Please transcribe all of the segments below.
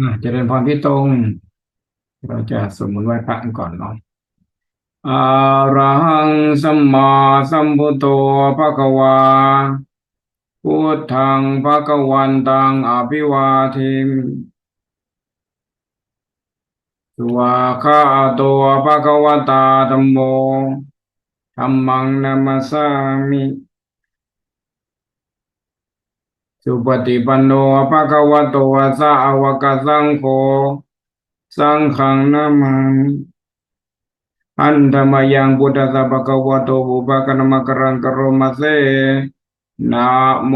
อ่าเจริญพรพี่ตรง เราจะสวดมนต์ไหว้พระกันก่อนเนาะอะระหังสัมมาสัมพุทโธภะคะวาพุทธังภะคะวันตังอภิวาเทมิสวาคาโตภะคะวตาธัมโมธัมมังนัมสสามิ สุปฏิปันโนภะคะวะโตสาวกสังโฆสังฆังนามามิอันธรรมยังพุทธัสะภะคะวะโตบุปะกะนมะกรังกโรมะเสนะโม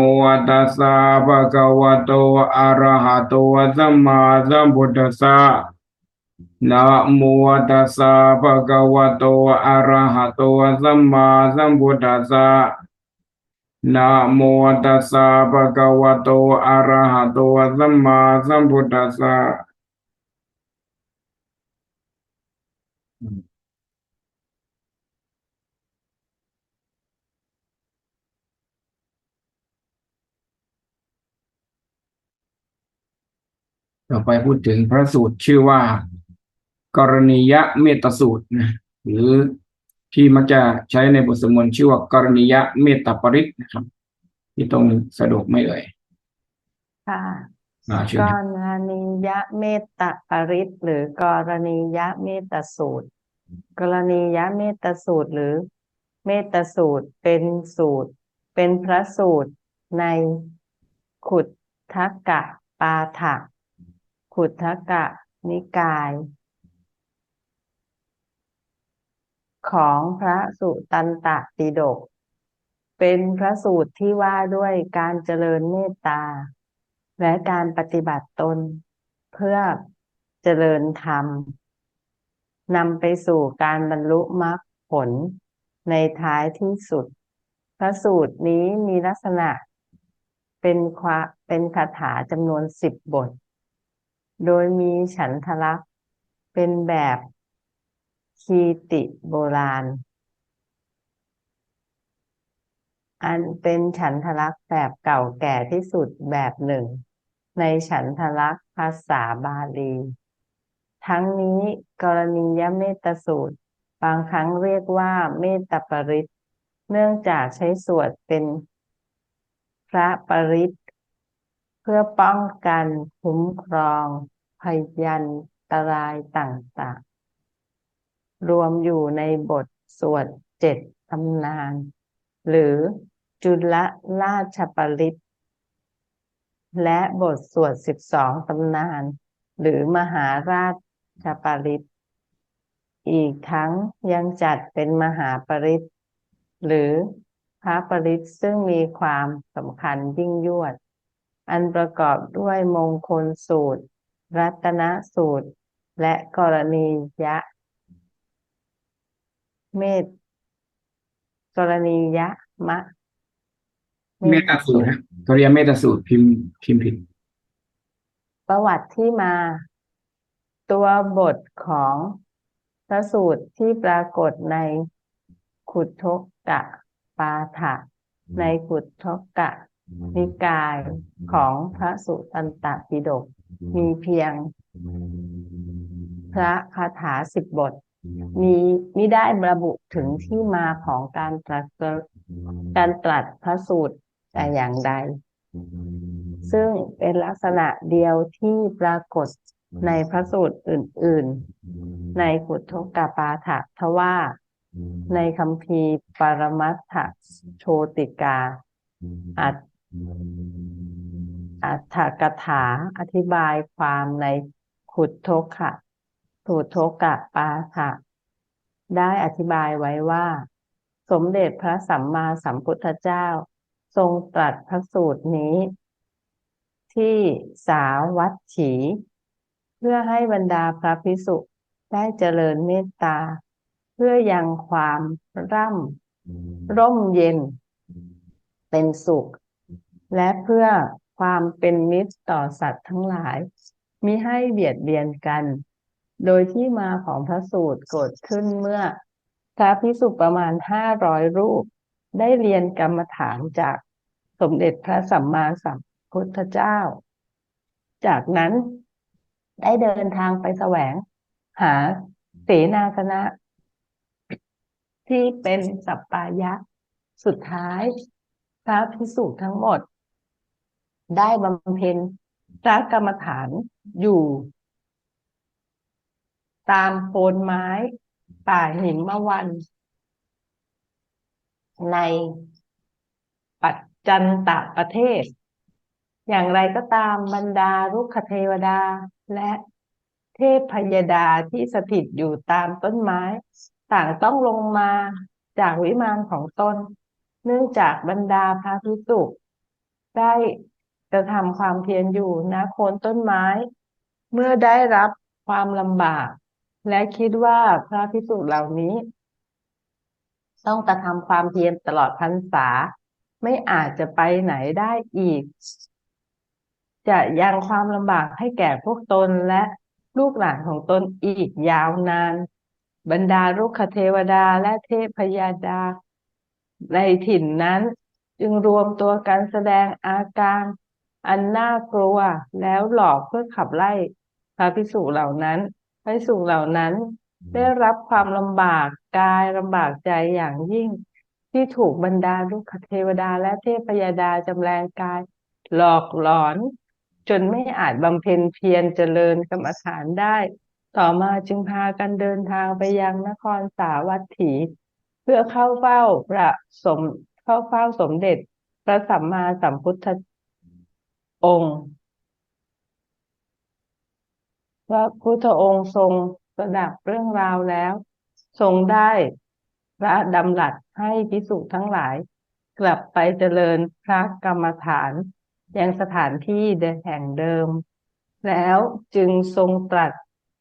ตัสสะภะคะวะโตอะระหะโตสัมมาสัมพุทธัสสะนะโมตัสสะภะคะวะโตอะระหะโตสัมมาสัมพุทธัสสะ นะโมตัสสะภะคะวะโตอะระหะโตสัมมาสัมพุทธัสสะต่อไปพูดถึงพระสูตรชื่อว่า กรณียเมตสูตรนะหรือ ที่มักจะใช้ในบทสวดมนต์ชื่อว่ากรณียเมตตาปริตนะครับที่ตรงสะดวกไหม่เอ่ยค่ะอ่าเชิญกครับรณียเมตตาปริตหรือกรณียเมตตาสูตร กรณียเมตตาสูตรหรือเมตตาสูตรเป็นสูตร เป็นพระสูตรในขุททกะปาฐะขุททกะนิกาย ของพระสุตันตปิฎกเป็นพระสูตรที่ว่าด้วยการเจริญเมตตา และการปฏิบัติตนเพื่อเจริญธรรมนำไปสู่การบรรลุมรรคผลในท้ายที่สุด พระสูตรนี้มีลักษณะ เป็นควาเป็นคาถาจำนวนสิบบท โดยมีฉันทลักษณ์เป็นแบบ คีติโบราณ อันเป็นฉันทลักษณ์แบบเก่าแก่ที่สุดแบบหนึ่ง ในฉันทลักษณ์ภาษาบาลี ทั้งนี้กรณียเมตสูตร บางครั้งเรียกว่าเมตปริตเนื่องจากใช้สวดเป็นพระปริตเพื่อป้องกันคุ้มครองพยันตรายต่างๆ รวมอยู่ในบทสวดเจ็ดตำนาน หรือจุลราชปริตและบทสวดสิบสองตำนาน หรือมหาราชปริตอีกทั้งยังจัดเป็นมหาปริตหรือพระปริตซึ่งมีความสำคัญยิ่งยวด อันประกอบด้วยมงคลสูตร รัตนสูตร และกรณียะ เมตกรณียะมะ เมตตาสูตรฮะกริยาเมตตาสูตรพิมพ์พิมพ์ผิด ประวัติที่มา ตัวบทของพระสูตรที่ปรากฏในขุททกกะปาฐะในขุททกกะนิกายของพระสุตันตปิฎกมีเพียง พระคาถาสิบบท มีมิได้ระบุถึงที่มาของการตรัสการตรัสพระสูตรแต่อย่างใด ซึ่งเป็นลักษณะเดียวที่ปรากฏในพระสูตรอื่น ๆ ในขุททกปาฐะทว่า ในคัมภีร์ปรมัตถโชติกา อัตอัตถกถาอธิบายความในขุททกะ ขุททกะปาฐะได้อธิบายไว้ว่า สมเด็จพระสัมมาสัมพุทธเจ้า ทรงตรัสพระสูตรนี้ ที่สาวัตถี เพื่อให้บรรดาพระภิกษุได้เจริญเมตตา เพื่อยังความร่ำร่มเย็น เป็นสุข และเพื่อความเป็นมิตรต่อสัตว์ทั้งหลายมิให้เบียดเบียนกัน โดยที่มาของพระสูตรเกิดขึ้นเมื่อพระภิกษุประมาณห้าร้อยรูป ได้เรียนกรรมฐานจากสมเด็จพระสัมมาสัมพุทธเจ้า จากนั้นได้เดินทางไปแสวงหาเสนาสนะ ที่เป็นสัปปายะ สุดท้าย พระภิกษุทั้งหมด ได้บำเพ็ญพระกรรมฐานอยู่ ตามโคนไม้ป่าหินมวัน ในปัจจันตประเทศ อย่างไรก็ตามบรรดารุกขเทวดาและเทพพยดาที่สถิตอยู่ตามต้นไม้ ต่างต้องลงมาจากวิมานของตน เนื่องจากบรรดาพระภิกษุได้กระทำความเพียรอยู่ณโคนต้นไม้ เมื่อได้รับความลำบาก และคิดว่าพระภิกษุเหล่านี้ ต้องกระทำความเพียรตลอดพรรษา ไม่อาจจะไปไหนได้อีก จะยังความลำบากให้แก่พวกตนและลูกหลานของตนอีกยาวนาน บรรดารุกเทวดาและเทพยดา ในถิ่นนั้น จึงรวมตัวกันแสดงอาการอันน่ากลัวแล้วหลอกเพื่อขับไล่พระภิกษุเหล่านั้น พระภิกษุเหล่านั้น ได้รับความลำบากกายลำบากใจอย่างยิ่ง ที่ถูกบรรดาลูกขเทวดาและเทพยดาจำแรงกาย หลอกหลอน จนไม่อาจบำเพ็ญเพียรเจริญกรรมฐานได้ ต่อมาจึงพากันเดินทางไปยังนครสาวัตถี เพื่อเข้าเฝ้าพระสมเข้าเฝ้าสมเด็จพระสัมมาสัมพุทธองค์ พระพุทธองค์ทรงสดับเรื่องราวแล้ว ทรงได้พระดำรัสให้พิสุทั้งหลาย กลับไปเจริญพระกรรมฐาน ยังสถานที่แห่งเดิม แล้วจึงทรงตรัส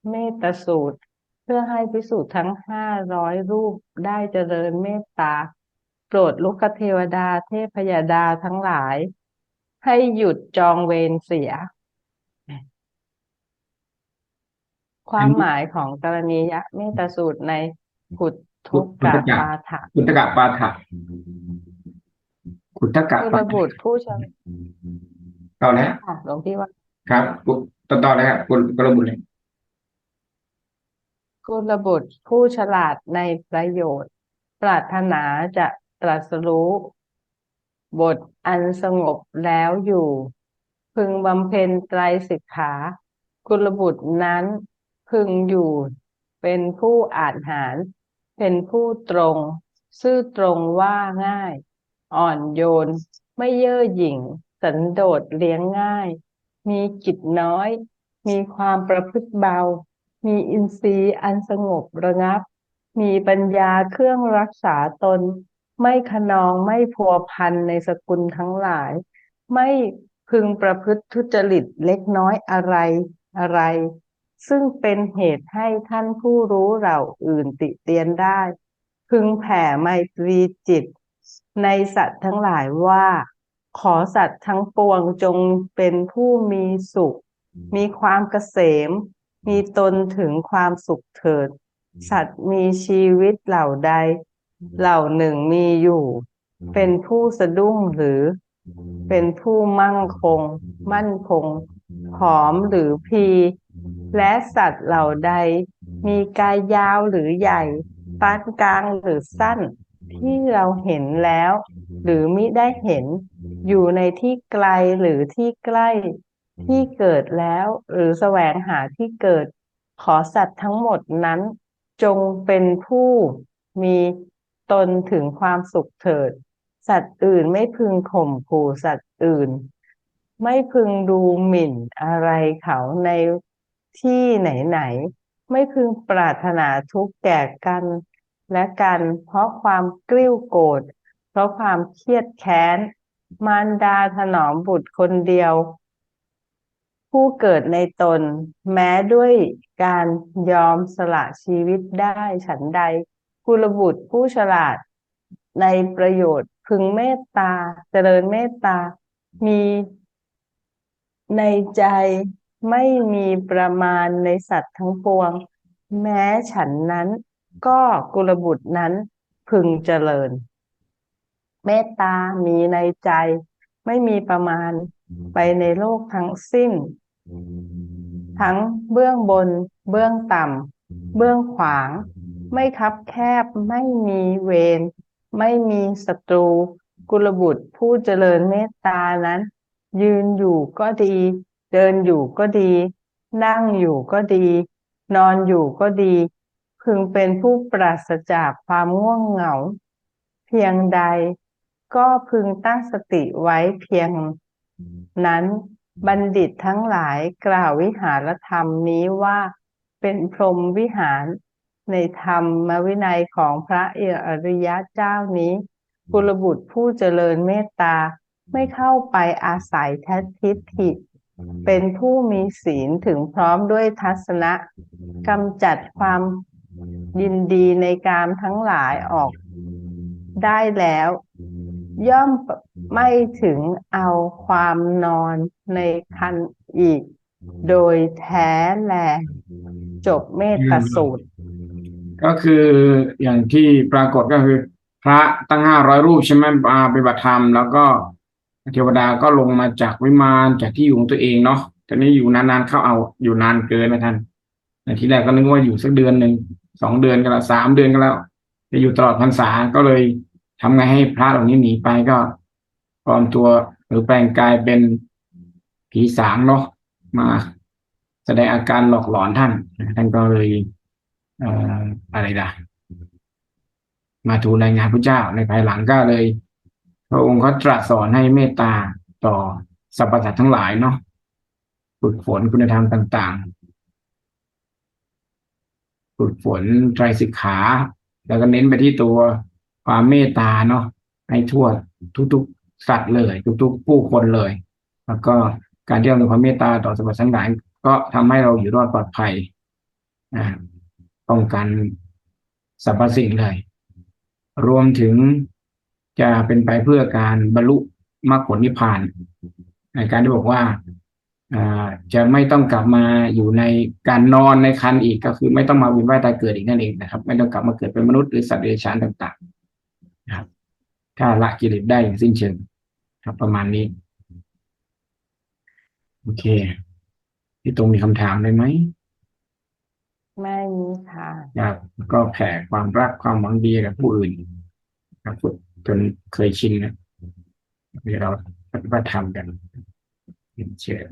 เมตสูตร เพื่อให้พิสุทั้งห้าร้อยรูปได้เจริญเมตตาโปรดลุกเทวดาเทพยดาทั้งหลาย ให้หยุดจองเวรเสีย ความหมายของกรณียะเมตตาสูตรในขุดทุกกะปาถะกุตกะปาฐะกุตกะกุปาลฐะบุตรผู้ชราต่อแล้วค่ะหลวงพี่ว่า ครับกุต่อต่อเลยครับกุลกุลบุตรเลยกุลบุตรผู้ฉลาดในประโยชน์ ปรารถนาจะตรัสรู้ บทอันสงบแล้วอยู่ พึงบำเพ็ญไตรสิกขา กุลบุตรนั้น พึงอยู่ เป็นผู้อาจหาร เป็นผู้ตรง ซื่อตรงว่าง่าย อ่อนโยน ไม่เย่อหยิ่ง สันโดษเลี้ยงง่าย มีกิจน้อย มีความประพฤติเบา มีอินทรีย์อันสงบระงับ มีปัญญาเครื่องรักษาตน ไม่ขนองไม่พัวพันในสกุลทั้งหลาย ไม่พึงประพฤติทุจริตเล็กน้อยอะไรอะไร ซึ่งเป็นเหตุให้ท่านผู้รู้เราอื่นติเตียนได้ พึงแผ่ไมตรีจิต ในสัตว์ทั้งหลายว่า ขอสัตว์ทั้งปวงจงเป็นผู้มีสุข มีความเกษม มีตนถึงความสุขเถิด สัตว์มีชีวิตเหล่าใด เหล่าหนึ่งมีอยู่ เป็นผู้สะดุ้งหรือ เป็นผู้มั่งคง มั่นคงผอมหรือพลี และสัตว์เหล่าใดมีกายยาวหรือใหญ่ปานกลางหรือสั้นที่เราเห็นแล้ว หรือมิได้เห็นอยู่ในที่ไกลหรือที่ใกล้ที่เกิดแล้ว หรือแสวงหาที่เกิด ขอสัตว์ทั้งหมดนั้น จงเป็นผู้มีตนถึงความสุขเถิด สัตว์อื่นไม่พึงข่มขู่สัตว์อื่น ไม่พึงดูหมิ่นอะไรเขาใน ที่ไหนๆไม่พึงปรารถนาทุกข์แก่กัน และกัน เพราะความกลิ้วโกรธเพราะความเครียดแค้น มารดาถนอมบุตรคนเดียว ผู้เกิดในตน แม้ด้วยการยอมสละชีวิตได้ฉันใด กุลบุตรผู้ฉลาดในประโยชน์พึงเมตตา เจริญเมตตา มีในใจ ไม่มีประมาณในสัตว์ทั้งปวง แม้ฉันนั้น ก็กุลบุตรนั้นพึงเจริญ เมตตามีในใจ ไม่มีประมาณไปในโลกทั้งสิ้น ทั้งเบื้องบน เบื้องต่ำเบื้องขวาง ไม่คับแคบไม่มีเวรไม่มีศัตรู กุลบุตรผู้เจริญเมตตานั้น ยืนอยู่ก็ดี เดินอยู่ก็ดี นั่งอยู่ก็ดี นอนอยู่ก็ดี พึงเป็นผู้ปราศจากความง่วงเหงา เพียงใดก็พึงตั้งสติไว้เพียงนั้นบัณฑิตทั้งหลายกล่าววิหารธรรมนี้ว่าเป็นพรหมวิหารในธรรมวินัยของพระอริยะเจ้านี้กุลบุตรผู้เจริญเมตตาไม่เข้าไปอาศัยทัศทิฏฐิ เป็นผู้มีศีลถึงพร้อมด้วยทัศนะกำจัดความยินดีในกามทั้งหลายออกได้แล้ว ย่อมไม่ถึงเอาความนอนในคันอีก โดยแท้แล จบเมตตาสูตร ก็คืออย่างที่ปรากฏก็คือ พระตั้งห้าร้อยรูปใช่ไหมมาปฏิบัติธรรมแล้วก็ เทวดาก็ลงมาจากวิมานจากที่อยู่ของตัวเองเนาะแต่นี้อยู่นานๆเข้าเอาอยู่นานเกินนะท่านในที่แรกก็นึกว่าอยู่สักเดือนหนึ่งสองเดือนก็แล้วสามเดือนก็แล้วจะอยู่ตลอดพรรษาก็เลยทำไงให้พระเหล่านี้หนีไปก็ปลอมตัวหรือแปลงกายเป็นผีสางเนาะมาแสดงอาการหลอกหลอนท่าน ท่านก็เลยเอ่ออะไรล่ะมาทูลรายงานพระเจ้าในภายหลังก็เลย พระองค์ก็ตรัสสอนให้เมตตาต่อสรรพสัตว์ทั้งหลายเนาะฝึกฝนคุณธรรมต่างๆฝึกฝนไตรสิกขา แล้วก็เน้นไปที่ตัวความเมตตาเนาะให้ทั่วทุกๆสัตว์เลย ทุกๆผู้คนเลย แล้วก็การที่เรามีความเมตตาต่อสรรพสัตว์ทั้งหลาย ก็ทำให้เราอยู่รอดปลอดภัยป้องกันสรรพสิ่งเลย รวมถึง จะเป็นไปเพื่อการบรรลุมรรคผลนิพพานในการที่บอกว่าอ่าจะไม่ต้องกลับมาอยู่ในการนอนในคันอีกก็คือ ไม่ต้องมาเวียนว่ายตายเกิดอีกนั่นเองนะครับ ไม่ต้องกลับมาเกิดเป็นมนุษย์หรือสัตว์เดรัจฉานต่างๆนะครับถ้าละกิเลสได้อย่างสิ้นเชิงครับ ประมาณนี้ โอเคพี่ตรงมีคำถามเลยไหมไม่มีค่ะครับแล้วก็แผ่ความรักความหวังดีกับผู้อื่นครับฝึก จนเคยชินนะที่เราปฏิบัติธรรมกันเช่นเชิญ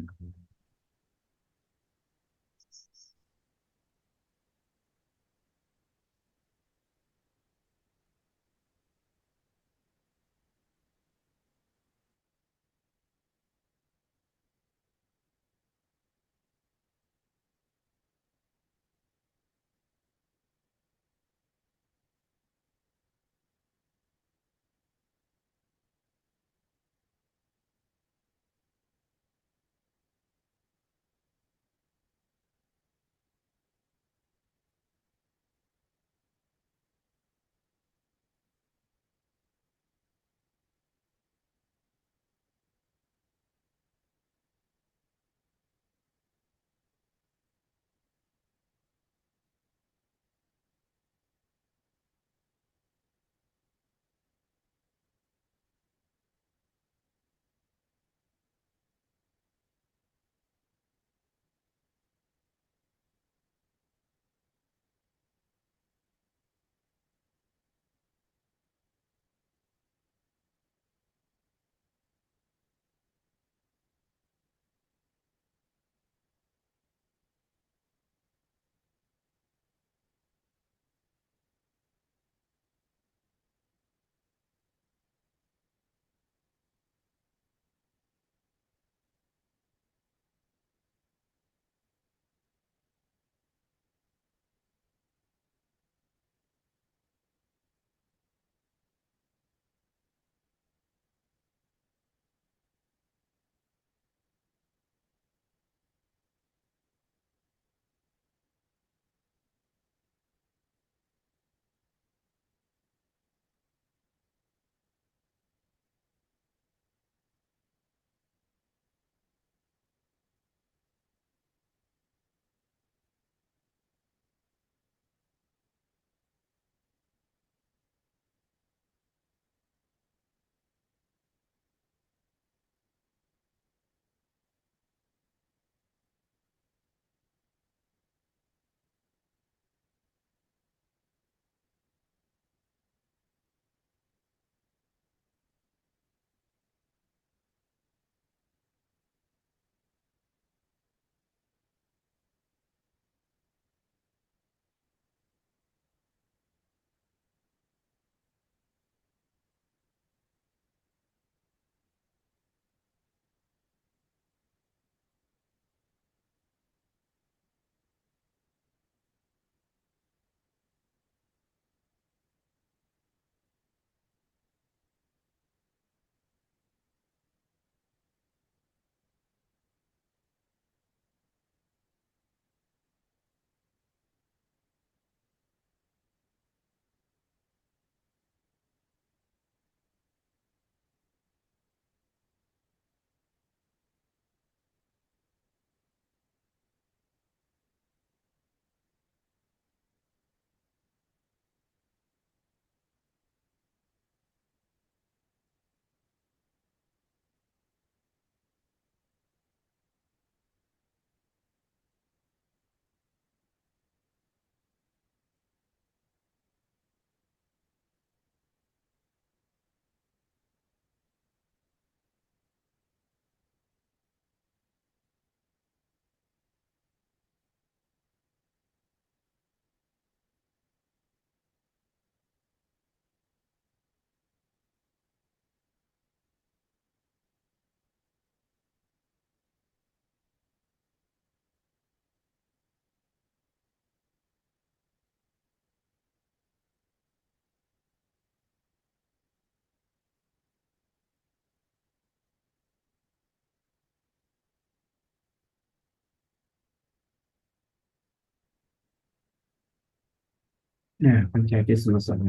นี่ยปัญจทิสุสน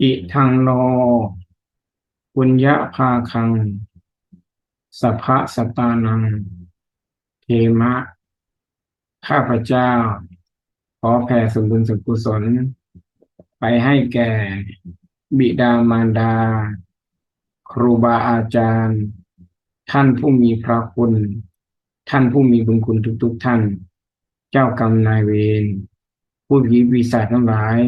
อิทังโนปุญญาภาคังสัพพะสตานัง เทมะ ข้าพเจ้า ขอแผ่ส่วนบุญส่วนกุศล ไปให้แก่ บิดามารดา ครูบาอาจารย์ ท่านผู้มีพระคุณ ท่านผู้มีบุญคุณทุกๆท่าน เจ้ากรรมนายเวร ผู้ผีปีศาจทั้งหลาย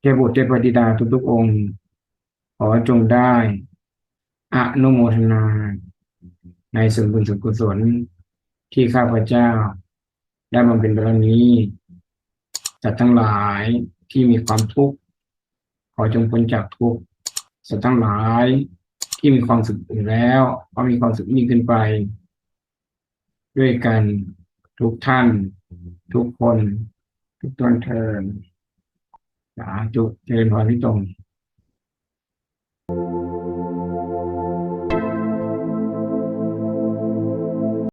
เทพบุตรเทพธิดาทุกๆองค์ ขอจงได้อนุโมทนา ในส่วนบุญส่วนกุศลที่ข้าพเจ้า ได้บำเพ็ญไปแล้วนี้สัตว์ทั้งหลายที่มีความทุกข์ขอจงพ้นจากทุกข์สัตว์ทั้งหลายที่มีความสุขอยู่แล้วขอมีความสุขยิ่งขึ้นไป ด้วยกันทุกท่าน ทุกคน ทุกตนเทินสาธุเจริญพรที่ตรง